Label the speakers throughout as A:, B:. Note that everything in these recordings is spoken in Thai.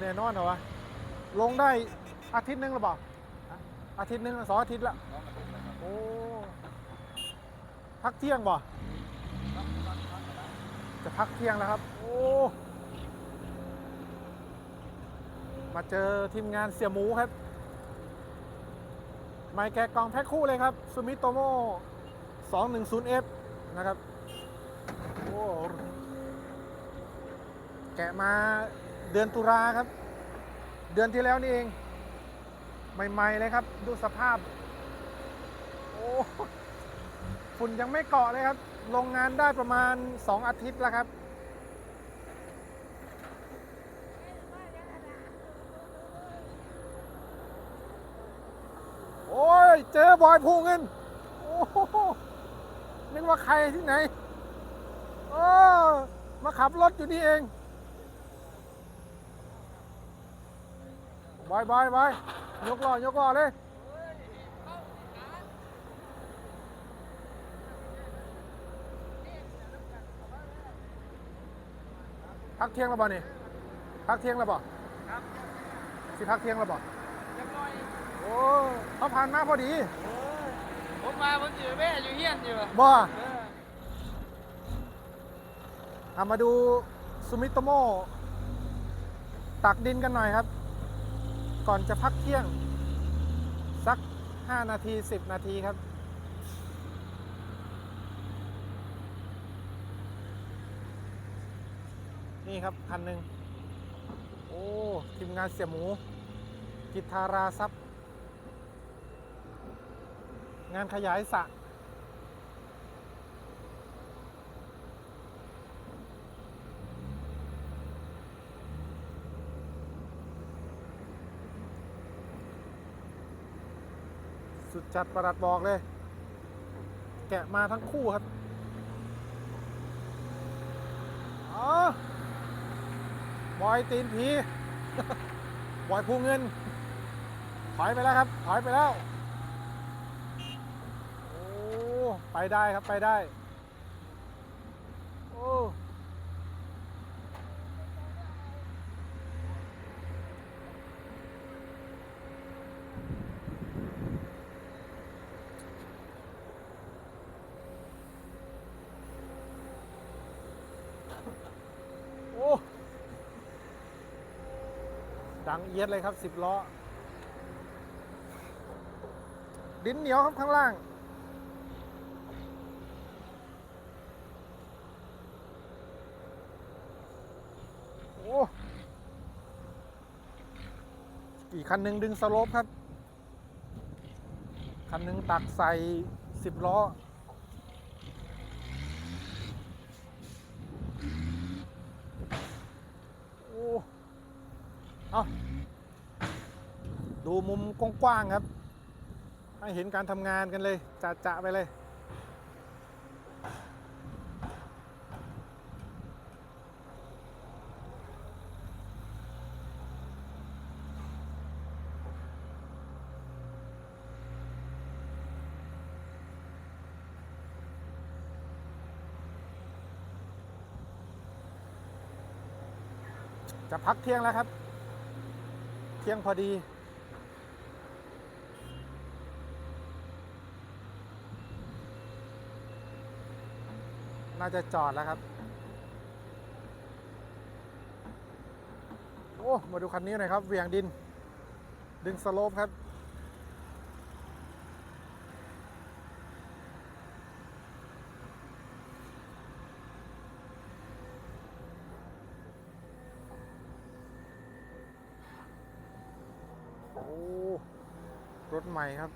A: แน่นอนเหรอวะลงได้อาทิตย์หนึงหรือเปล่าอาทิตย์หนึงสองอาทิตย์ละโอ้พักเที่ยงบ่จะพักเที่ยงแล้วครับ โอ้มาเจอทีมงานเสี่ยหมูครับไมค์แกะกองแพ็คคู่เลยครับซูมิโตโม 210F นะครับ โอ้ แกะมา เดือนตุลาครับ เดือนที่แล้วนี่เอง ใหม่ ๆ เลยครับ ดูสภาพ โอ้ฝุ่นยังไม่เกาะเลยครับโรงงานได้ประมาณ 2 อาทิตย์แล้วครับ โอ้ย เจอบอยพูเงิน โอ้นึกว่าใครที่ไหนเออมาขับรถอยู่นี่เอง บอยบอยบอยยกล้อยกล้อเลยพักเที่ยงแล้วบ่นี่พักเที่ยงแล้วบ่
B: ครับ
A: สิพักเที่ยงแล้วบ่
B: จังหน่อย
A: โอ้เขาผ่านมาพอดี
B: เออผมมาผมอยู่แม่อยู่เฮียนอยู่
A: บ่
B: เออ
A: เอามาดูซูมิโตโมตักดินกันหน่อยครับ ก่อนจะพักเที่ยง สัก 5 นาที 10 นาทีครับ นี่ครับคันหนึ่งโอ้ ทีมงานเสียหมู กิทาราซับงานขยายสระ สุดจัดประหลัดบอกเลย แกะมาทั้งคู่ครับอ๋อบอยตีนผีบอยพูเงิน ถอยไปแล้วครับ ถอยไปแล้ว โอ้ ไปได้ครับ ไปได้ โอ้ โอ้ ดังเอียดเลยครับสิบล้อ ดินเหนียวครับข้างล่าง โอ้อีกคันหนึ่งดึงสโลปครับ คันหนึ่งตักใส่สิบล้อ โอ้ เอาดูมุมกว้างๆครับ ให้เห็นการทำงานกันเลยจะจะๆไปเลยจะพักเที่ยงแล้วครับ คียงพอดี น่าจะจอดแล้วครับ โอ้ มาดูคันนี้หน่อยครับเหวียงดิน ดึงสโลปครับ โอ้ รถใหม่ครับ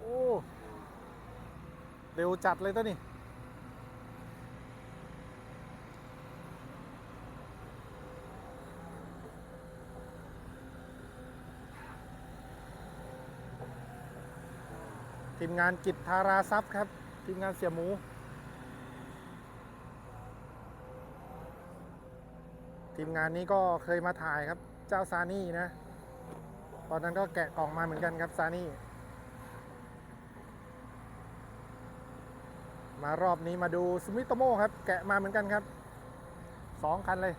A: โอ้ เร็วจัดเลยตัวนี้ ทีมงานกิจทาราทรัพย์ครับ ทีมงานเสียหมู ทีมงานนี้ก็เคยมาถ่ายครับ เจ้าซานี่นะ ตอนนั้นก็แกะกล่องมาเหมือนกันครับซานี่ มารอบนี้มาดูสมิโตโมครับ แกะมาเหมือนกันครับสองคันเลย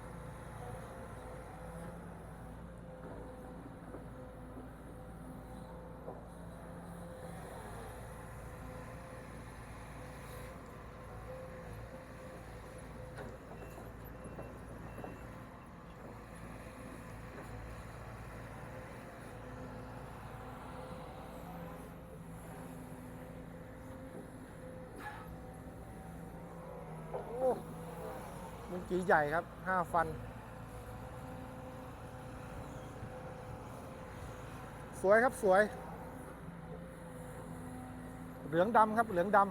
A: มันกี่ใหญ่ครับห้าฟัน สวยครับสวย เหลืองดำครับ เหลืองดำ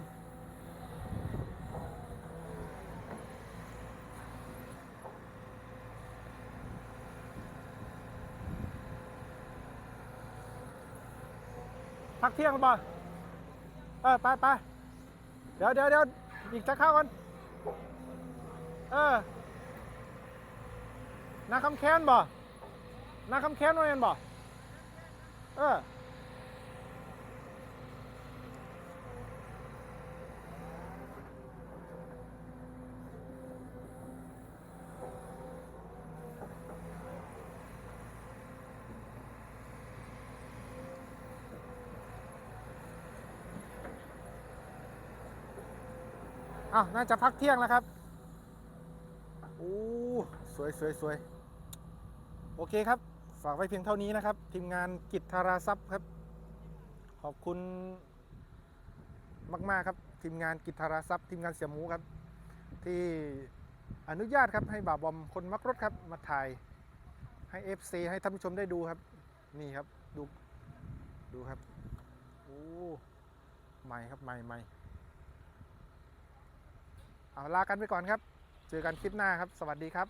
A: พักเที่ยงป่ะเออ ไปไปเดี๋ยวเดี๋ยวเดี๋ยวอีกจะเข้ากัน เออนาคำแค้นบ่นาคำแค้นว่าแม่นบ่เอออ้าวน่าจะพักเที่ยงแล้วครับ สวยสวยสวยโอเคครับ ฝากไว้เพียงเท่านี้นะครับ ทีมงานกิจธาราทรัพย์ครับ ขอบคุณมาก ๆ ครับ ทีมงานกิจธาราทรัพย์ ทีมงานเสี่ยหมูครับ ที่อนุญาตครับให้บ่าวบอมคนมักรถครับ มาถ่ายให้ FC ให้ท่านผู้ชมได้ดูครับ นี่ครับดูดูครับโอ้ใหม่ครับใหม่ใหม่เอาลากันไปก่อนครับ เจอกันคลิปหน้าครับ สวัสดีครับ